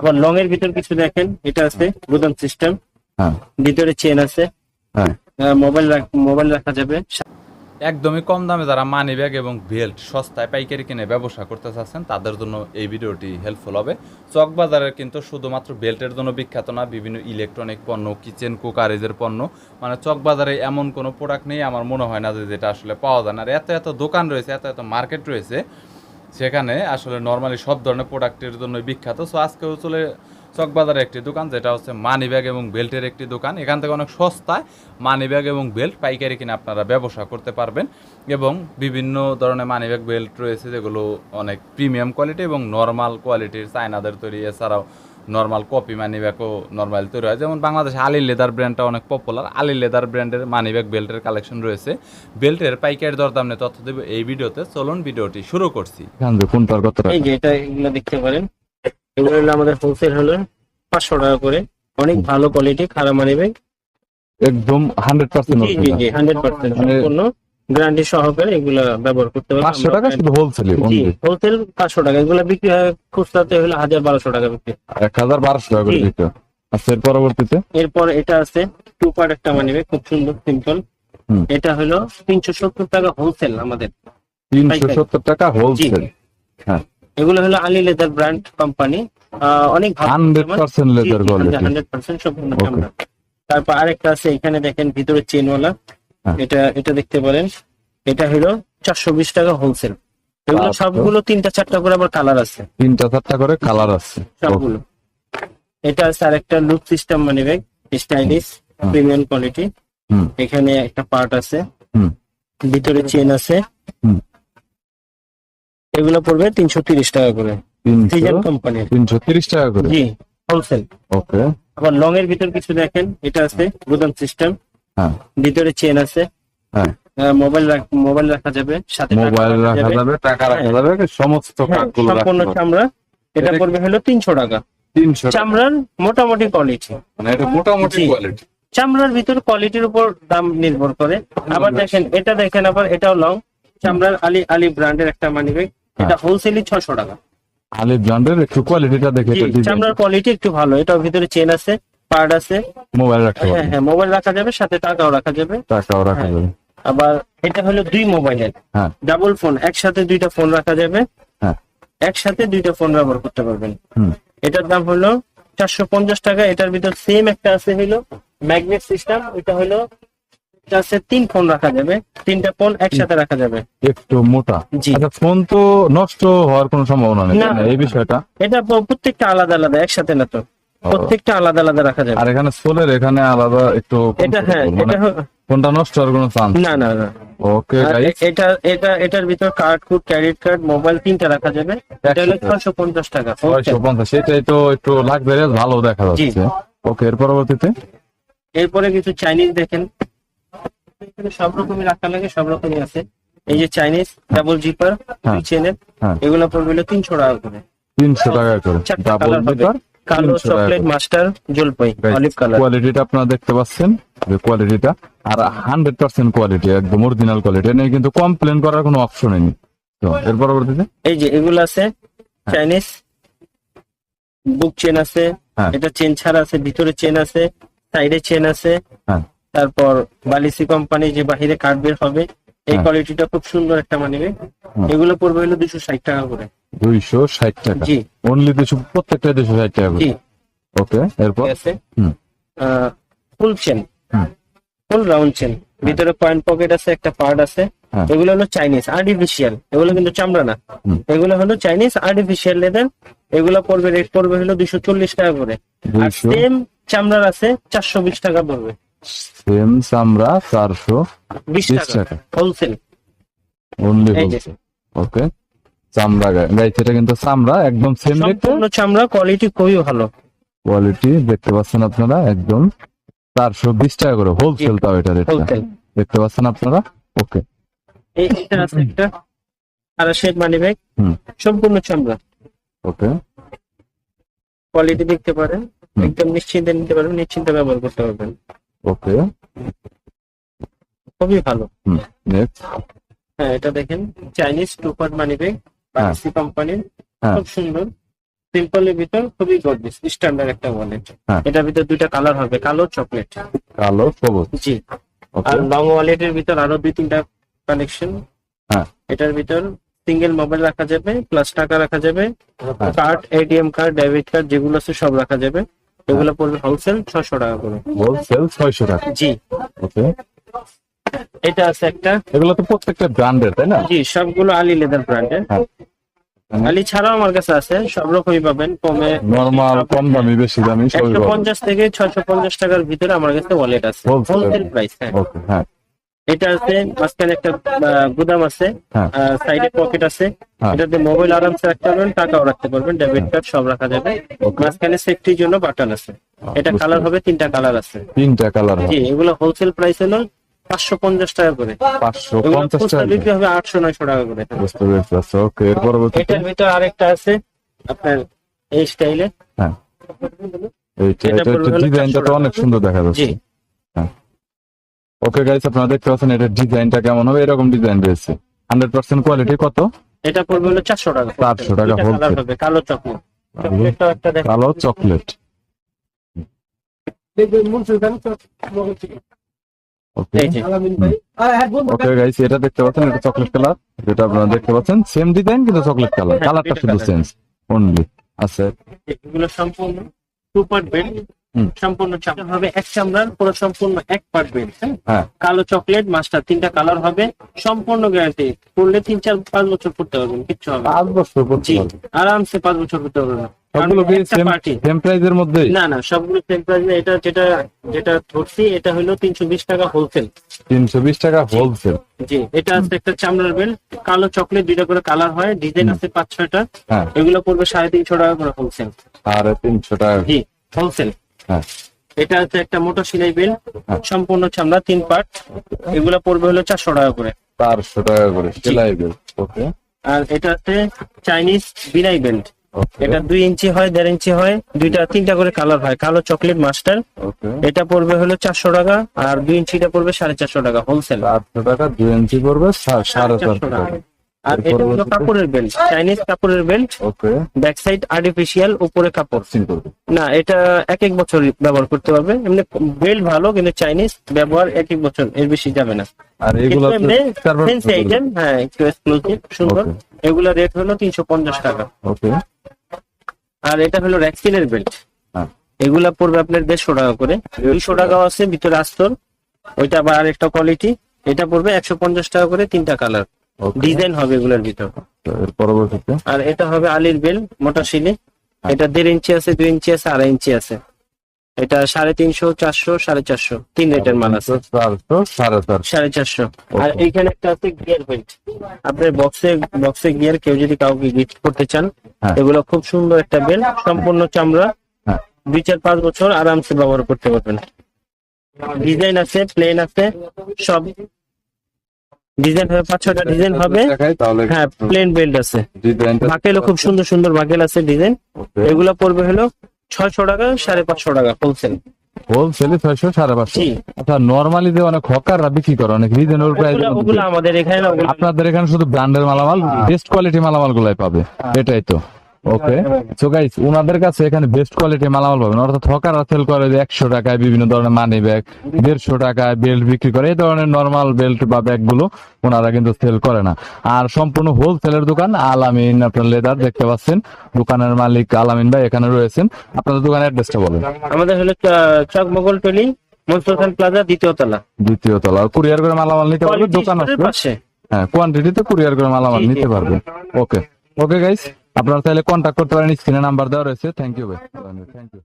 আবার লং এর ভিতর কিছু দেখেন এটা আছে গুদাম সিস্টেম হ্যাঁ। ভিতরে চেন আছে। হ্যাঁ। মোবাইল মোবাইল রাখা যাবে। একদমই কম দামে যারা মানি ব্যাগ এবং বেল্ট সস্তায় পাইকারি কিনে ব্যবসা করতে চাচ্ছেন তাদের জন্য এই ভিডিওটি হেল্পফুল হবে। চক বাজারের কিন্তু শুধুমাত্র বেল্টের জন্য বিখ্যাত না বিভিন্ন ইলেকট্রনিক পণ্য কিচেন কুকারেজের পণ্য। মানে চক বাজারে এমন কোনো প্রোডাক্ট নেই আমার মনে হয় না যে যেটা আসলে পাওয়া যায় না। আর এত এত দোকান রয়েছে এত এত মার্কেট রয়েছে সেখানে আসলে নর্মালি সব ধরনের প্রোডাক্টের জন্য বিখ্যাত। সো আজকে চলে চকবাজারের একটি দোকান, যেটা হচ্ছে মানি ব্যাগ এবং বেল্টের একটি দোকান। এখান থেকে অনেক সস্তায় মানি ব্যাগ এবং বেল্ট পাইকারি কিনে আপনারা ব্যবসা করতে পারবেন। এবং বিভিন্ন ধরনের মানি ব্যাগ বেল্ট রয়েছে, যেগুলো অনেক প্রিমিয়াম কোয়ালিটি এবং নর্মাল কোয়ালিটির চায়নাদের তৈরি। এছাড়াও নর্মাল কপি মানি ব্যাগও নর্মাল তৈরি হয়। যেমন বাংলাদেশে আলি লেদার ব্র্যান্ডটা অনেক পপুলার আলি লেদার ব্র্যান্ডের মানি ব্যাগ বেল্টের কালেকশন রয়েছে। বেল্টের পাইকারি দরদাম নিয়ে তথ্য দেবে এই ভিডিওতে। চলুন ভিডিওটি শুরু করছি। কোনটার কত এই যে এটা এগুলো দেখতে পারেন। এগুলো হলো আমাদের হোলসেল হলো পাঁচশো টাকা করে। অনেক ভালো কোয়ালিটি খারাপ মানি ব্যাগ একদম হান্ড্রেড পার্সেন্ট জি জি জি হান্ড্রেড পার্সেন্ট সম্পূর্ণ। গ্যারান্টি সহকারে এগুলো ব্যবহার করতে পারবেন পাঁচশো টাকা শুধু হোলসেলে জি হোলসেল পাঁচশো টাকা। এগুলো বিক্রি হয় খুচরাতে হলো হাজার বারোশো টাকা বিক্রি। এক হাজার বারোশো টাকা করে। দিতে। আচ্ছা এর পরবর্তীতে? এরপর এটা আছে টু পার্ট একটা মানি খুব সুন্দর সিম্পল এটা হলো তিনশো সত্তর টাকা হোলসেল আমাদের। তিনশো পাইকারি। সত্তর টাকা হোলসেল হ্যাঁ। এগুলো হলো আলি লেদার ব্র্যান্ড কোম্পানি অনেক ভালো hundred percent leather quality hundred percent সম্পূর্ণ Okay. তারপর আরেকটা আছে এখানে দেখেন ভিতরে চেনওয়ালা। এটা এটা দেখতে পারেন। এটা হলো চারশো বিশ টাকা হোলসেল এগুলো সবগুলো তিনটা চারটা করে আবার কালার আছে। তিনটা চারটা করে কালার আছে। সবগুলো। এটা আছে আর একটা look system money bag stylish premium quality এখানে একটা পার্ট আছে। ভিতরে চেন আছে। এগুলো পড়বে তিনশো তিরিশ টাকা করে। তিনশো কোম্পানির তিনশো তিরিশ টাকা করে? জি হোলসেল ওকে আবার লং এর ভিতর কিছু দেখেন। এটা আছে গুদাম সিস্টেম হ্যাঁ। ভিতরে চেন আছে। হ্যাঁ। মোবাইল মোবাইল রাখা যাবে সাথে মোবাইল রাখা যাবে। টাকা রাখা হ্যাঁ। যাবে সমস্ত সম্পূর্ণ চামড়া। এটা পড়বে হলো তিনশো টাকা। তিনশো। চামড়ার মোটামুটি কোয়ালিটি মানে এটা মোটামুটি কোয়ালিটি চামড়ার ভিতর কোয়ালিটির উপর দাম নির্ভর করে। আবার দেখেন এটা দেখেন আবার এটাও লং চামড়ার আলি আলি ব্র্যান্ডের একটা মানি ব্যাগ এটা হোলসেলই ছশো টাকা। আলি ব্র্যান্ডের একটু কোয়ালিটিটা দেখে চামড়ার কোয়ালিটি একটু ভালো। এটার ভিতরে চেন আছে। পার্ট আছে। মোবাইল রাখতে হ্যাঁ হ্যাঁ মোবাইল রাখা যাবে সাথে টাকাও রাখা যাবে। টাকাও রাখা হ্যাঁ। যাবে। আবার এটা হলো দুই মোবাইলের হ্যাঁ। ডাবল ফোন একসাথে দুইটা ফোন রাখা যাবে। হ্যাঁ। একসাথে দুইটা ফোন ব্যবহার করতে পারবেন। হুম। এটার দাম হলো চারশো পঞ্চাশ টাকা। এটার ভিতর সেম একটা আছে হলো ম্যাগনেট সিস্টেম এটা হলো আছে তিন ফোন রাখা যাবে। তিনটা ফোন একসাথে রাখা যাবে। একটু মোটা। জি। আচ্ছা ফোন তো নষ্ট হওয়ার কোনো সম্ভাবনা নেই না। এই বিষয়টা? এটা প্রত্যেকটা আলাদা আলাদা একসাথে না তো। প্রত্যেকটা আলাদা আলাদা রাখা যাবে। আর এখানে সোলের এখানে আলাদা একটু এটা হ্যাঁ মানে এটা হ- ফোনটা নষ্ট হওয়ার কোনো চান্স? না না না। ওকে গাইস এটা এটা এটার ভিতর কার্ড কুড ক্রেডিট কার্ড মোবাইল তিনটা রাখা যাবে। এটা হলো একসাথে। ছয়শো পঞ্চাশ টাকা। ছয়শো পঞ্চাশ সেটাই তো একটু লাক্সারিয়াস ভালো দেখা যাচ্ছে। ওকে এর পরবর্তীতে? এরপরে কিছু চাইনিজ দেখেন। এখানে সব রকমই রাখা লাগে সব রকমই আছে। এই যে চাইনিজ ডাবল জিপার চেনের এগুলো পড়বে হলো তিনশো টাকা করে। তিনশো টাকা করে। ডাবল জিপার কালো চকলেট মাস্টার জলপাই অলিভ কালার কোয়ালিটিটা আপনারা দেখতে পাচ্ছেন কোয়ালিটিটা আর হান্ড্রেড পার্সেন্ট কোয়ালিটি একদম অরিজিনাল কোয়ালিটি নিয়ে কিন্তু কমপ্লেন করার কোনো অপশনই নেই। তো এর পরবর্তীতে? এই যে এগুলো আছে চাইনিজ বুক চেন আছে হ্যাঁ। এটা চেন ছাড়া আছে ভিতরে চেন আছে সাইডে চেন আছে। হ্যাঁ। তারপর বালিসি কোম্পানি যে বাহিরে কার্ড বের হবে এই হ্যাঁ। কোয়ালিটিটা খুব সুন্দর একটা মানিবে এগুলো পড়বে হলো দুশো ষাট টাকা করে। দুইশো ষাট টাকা। জি। অনলি দুশো প্রত্যেকটা দুশো ষাট টাকা ওকে এরপর? আছে। Full chain full round chain ভিতরে পয়েন্ট পকেট আছে একটা পার্ট আছে। হ্যাঁ। এগুলো হলো চাইনিজ আর্টিফিশিয়াল এগুলো কিন্তু চামড়া না। এগুলো হলো চাইনিজ আর্টিফিশিয়াল লেদার এগুলো পড়বে রেট পড়বে হলো দুশো চল্লিশ টাকা করে। আর সেম চামড়ার আছে চারশো বিশ টাকা পড়বে। সেম চামড়া চারশো বিশ টাকা। হোলসেল ওকে চামড়া গাইছে এটা কিন্তু চামড়া একদম সেম সম্পূর্ণ চামড়া কোয়ালিটি খুবই ভালো। কোয়ালিটি দেখতে পাচ্ছেন আপনারা একদম চারশো বিশ টাকা করে হোলসেল তাও এটা রেটটা। দেখতে পাচ্ছেন আপনারা? ওকে এই এটা আছে একটা। আর শেড মানি ব্যাগ সম্পূর্ণ চামড়া। ওকে কোয়ালিটি দেখতে পারেন। একদম নিশ্চিন্তে নিতে পারবেন নিশ্চিন্তে ব্যবহার করতে পারবেন। ওকে খুবই ভালো। হ্যাঁ এটা দেখেন Chinese two part money bag Bangladeshi কোম্পানির হ্যাঁ। খুব সুন্দর। সিম্পলের ভিতর খুবই গর্জিয়াস স্ট্যান্ডার্ড একটা ওয়ালেট হ্যাঁ। এটার ভিতর দুইটা কালার হবে কালো চকলেট কালো সবুজ। জি। আর লং ওয়ালেটের ভিতর আরও দুই তিনটা কানেকশন হ্যাঁ। এটার ভিতর সিঙ্গেল মোবাইল রাখা যাবে প্লাস টাকা রাখা যাবে। হ্যাঁ। Card ATM card debit card যেগুলো আছে সব রাখা যাবে। এগুলো পড়বে হোলসেল ছশো টাকা করে। হোলসেল ছয়শো টাকা। জি। ওকে এটা আছে একটা। এগুলো তো প্রত্যেকটা ব্র্যান্ডের তাই না? জি সবগুলো আলি লেদার ব্র্যান্ডের হ্যাঁ। আলি ছাড়াও আমার কাছে আছে সব রকমই পাবেন কমে নর্মাল কম দামি বেশি দামি সবই পাবেন। পঞ্চাশ থেকে ছয়শো পঞ্চাশ টাকার ভিতরে আমার কাছে ওয়ালেট আছে. হোলসেল প্রাইস হ্যাঁ। ওকে হ্যাঁ। এটা আছে মাঝখানে একটা গুদাম আছে হ্যাঁ। সাইডে পকেট আছে। হ্যাঁ। এটাতে মোবাইল আরামসে রাখতে পারবেন টাকাও রাখতে পারবেন ডেবিট কার্ড সব রাখা যাবে. মাঝখানে সেফটির জন্য বাটন আছে। এটা কালার হবে তিনটা কালার আছে। তিনটা কালার জি এগুলো হোলসেল প্রাইস হলো পাঁচশো পঞ্চাশ টাকা করে। পাঁচশো পঞ্চাশ টাকা। বিক্রি হবে আটশো নয়শো টাকা করে। বুঝতে পেরেছি আচ্ছা ওকে এর পরবর্তীতে এটার ভিতরে আরেকটা আছে আপনার এই স্টাইলে। হ্যাঁ। এটা ডিজাইনটা তো অনেক সুন্দর দেখা যাচ্ছে। জি। ওকে গাইস আপনারা দেখতে পাচ্ছেন এটার ডিজাইনটা কেমন হবে? এরকম ডিজাইন রয়েছে। হান্ড্রেড পার্সেন্ট কোয়ালিটি কত? এটা পড়বে হলো চারশো টাকা। 400 টাকা হবে কালো চকলেট। কালো চকলেট। ওকে ওকে গাইস এটা দেখতে পাচ্ছেন এটা চকলেট কালার যেটা আপনারা দেখতে পাচ্ছেন সেম ডিজাইন কিন্তু চকলেট কালার কালারটা শুধু চেঞ্জ অনলি আচ্ছা এগুলো সম্পূর্ণ টু পার্ট বেল্ট হুম। সম্পূর্ণ হবে এক চামড়ার পুরো সম্পূর্ণ এক পার্ট বেল্ট হ্যাঁ? হ্যাঁ। কালো চকলেট মাস্টার তিনটা কালার হবে। সম্পূর্ণ গ্যারান্টি পড়লে তিন চার পাঁচ বছর পড়তে পারবেন কিচ্ছু হবে। পাঁচ বছর জি আরামসে পাঁচ বছর পড়তে পারবেন না। সবগুলো সেম প্রাইজের মধ্যেই? না না সবগুলো সেম প্রাইস এটা যেটা যেটা ধরছি এটা হলো টাকা হোলসেল তিনশো বিশ টাকা হোলসেল জি এটা আছে একটা চামড়ার বেল্ট কালো চকলেট দুইটা করে কালার হয় ডিজাইন আছে পাঁচ ছয়টা। হ্যাঁ। এগুলো পড়বে সাড়ে তিনশো টাকা করে হোলসেল সাড়ে তিনশো টাকা। জি হোলসেল এটা হচ্ছে একটা মোটর সিলাই বেল্ট হ্যাঁ। সম্পূর্ণ চামড়া তিন পার্ট। এগুলো পড়বে হলো চারশো টাকা করে। চারশো টাকা করে সেলাই বিল ওকে। আর এটা হচ্ছে চাইনিজ বিনাই বেল্ট। এটা দুই ইঞ্চি হয় দেড় ইঞ্চি হয় দুইটা তিনটা করে কালার হয় কালো চকলেট মাস্টার। এটা পড়বে হলো চারশো টাকা আর দুই ইঞ্চিটা পড়বে সাড়ে চারশো টাকা হোলসেল। চারশো টাকা দুই ইঞ্চি পড়বে সাড়ে চারশো টাকা। আর এটা হলো কাপড়ের বেল্ট চাইনিজ কাপড়ের belt okay back side artificial উপরে কাপড়। না এটা এক এক বছর ব্যবহার করতে পারবে। এমনি বেল্ট ভালো কিন্তু চাইনিজ ব্যবহার এক এক বছর এর বেশি যাবে না। আর এগুলো আইটেম হ্যাঁ একটু এক্সক্লুসিভ সুন্দর. রেট হলো টাকা। ওকে আর এটা হলো র্যাক্সিনের বেল্ট হ্যাঁ। এগুলা পড়বে আপনার দেড়শো টাকা করে। দুইশো টাকাও আছে ভিতরে আস্তর। ওইটা আবার আরেকটা কোয়ালিটি এটা পড়বে একশো পঞ্চাশ টাকা করে তিনটা কালার ডিজাইন হবে এগুলোর ভিতর। এর পরবর্তীতে? আর এটা হবে আলির বেল মোটা শিলি। এটা দেড় ইঞ্চি আছে দুই ইঞ্চি আছে আড়াই ইঞ্চি আছে। এটা সাড়ে তিনশো চারশো সাড়ে চারশো। তিন রেটের মাল আছে। চারশো সাড়ে চারশো। সাড়ে চারশো। আর এইখানে একটা আছে গিয়ার বেল্ট আপনার বক্সে বক্সে গিয়ার কেউ যদি কাউকে গিফট করতে চান হ্যাঁ। এগুলো খুব সুন্দর একটা বেল্ট সম্পূর্ণ চামড়া। হ্যাঁ। দুই চার পাঁচ বছর আরামসে ব্যবহার করতে পারবেন। ডিজাইন আছে প্লেন আছে সব ডিজাইন হবে পাঁচ ছটা ডিজাইন হবে। হ্যাঁ প্লেন বেল্ট আছে। বাকেলও খুব সুন্দর সুন্দর বাকেল আছে ডিজাইন। এগুলো পড়বে হলো ছয়শো টাকা সাড়ে পাঁচশো টাকা হোলসেল হোলসেলে ছয়শো সাড়ে পাঁচশো। আচ্ছা নর্মালি যে অনেক হকাররা বিক্রি করে অনেক রিজনেবল প্রাইস আমাদের এখানে আপনাদের এখানে শুধু ব্র্যান্ডের মালামাল বেস্ট কোয়ালিটি মালামাল গুলাই পাবে। এটাই তো। ওকে। সো গাইস ওনাদের কাছে এখানে বেস্ট কোয়ালিটি মালামাল পাবেন। অর্থাৎ হকাররা সেল করে যে একশো টাকায় বিভিন্ন ধরনের মানি ব্যাগ দেড়শো টাকায় বেল্ট বিক্রি করে এই ধরনের নর্মাল বেল্ট বা ব্যাগগুলো ওনারা কিন্তু সেল করে না। আর সম্পূর্ণ হোলসেলের দোকান আলামিন আপনার লেদার দেখতে পাচ্ছেন। দোকানের মালিক আলামিন ভাই এখানে রয়েছেন। আপনাদের দোকানের অ্যাড্রেসটা বলেন। আমাদের হলো চ- চক মোগল টলি মনসুর খান প্লাজা দ্বিতীয় তলা। দ্বিতীয় তলা। কুরিয়ার করে মালামাল নিতে পারবে? দোকান আছে হ্যাঁ কোয়ান্টিটিতে কুরিয়ার করে মালামাল। নিতে পারবে। ওকে। ওকে গাইস আপনারা তাহলে কন্ট্যাক্ট করতে পারেন স্ক্রিনে নাম্বার দেওয়া রয়েছে। থ্যাংক ইউ ভাই। Thank you